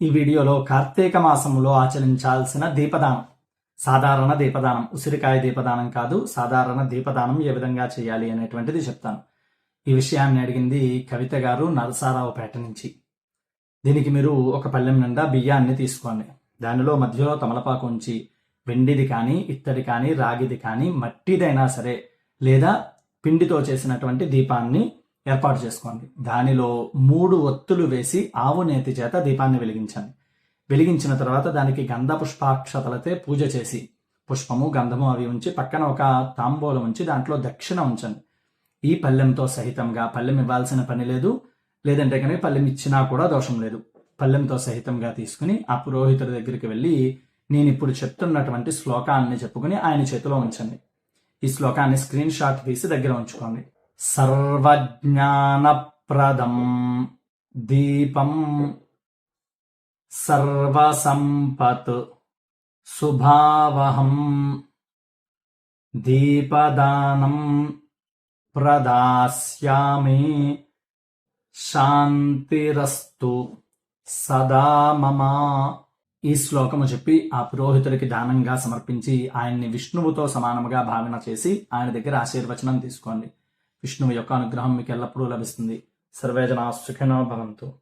ఈ వీడియోలో కార్తీక మాసంలో ఆచరించాల్సిన దీపదానం. సాధారణ దీపదానం. ఉసిరికాయ దీపదానం కాదు సాధారణ దీపదానం ఏ విధంగా చేయాలి అనేటువంటిది చెప్తాను. ఈ విషయాన్ని అడిగింది కవిత గారు నరసారావుపేట నుంచి. దీనికి మీరు ఒక పల్లెం నిండా బియ్యాన్ని తీసుకోండి. దానిలో మధ్యలో తమలపాకు ఉంచి వెండిది కానీ ఇత్తడి కానీ రాగిది కానీ మట్టిదైనా సరే లేదా పిండితో చేసినటువంటి దీపాన్ని ఏర్పాటు చేసుకోండి. దానిలో మూడు ఒత్తులు వేసి ఆవు నేతి చేత దీపాన్ని వెలిగించండి. వెలిగించిన తర్వాత దానికి గంధ పుష్పాక్షతలతో పూజ చేసి పుష్పము గంధము అవి ఉంచి పక్కన ఒక తాంబూలం ఉంచి దాంట్లో దక్షిణ ఉంచండి. ఈ పల్లెంతో సహితంగా పల్లెం ఇవ్వాల్సిన పని లేదు. లేదంటే కనుక పల్లెం ఇచ్చినా కూడా దోషం లేదు. పల్లెంతో సహితంగా తీసుకుని ఆ పురోహితుడి దగ్గరికి వెళ్ళి నేను ఇప్పుడు చెప్తున్నటువంటి శ్లోకాన్ని చెప్పుకుని ఆయన చేతిలో ఉంచండి. ఈ శ్లోకాన్ని స్క్రీన్ షాట్ తీసి దగ్గర ఉంచుకోండి. సర్వజ్ఞానప్రదం దీపం సర్వసంపత్ సుభావహం దీపదానం ప్రదాస్యామి శాంతిరస్తు సదా మమ ఈ శ్లోకము చెప్పి ఆ పురోహితుడికి దానంగా సమర్పించి ఆయన్ని విష్ణువుతో సమానముగా భావన చేసి ఆయన దగ్గర ఆశీర్వచనం తీసుకోండి. విష్ణువు యొక్క అనుగ్రహం మీకు ఎల్లప్పుడూ లభిస్తుంది. సర్వేజన సుఖినో భవంతు.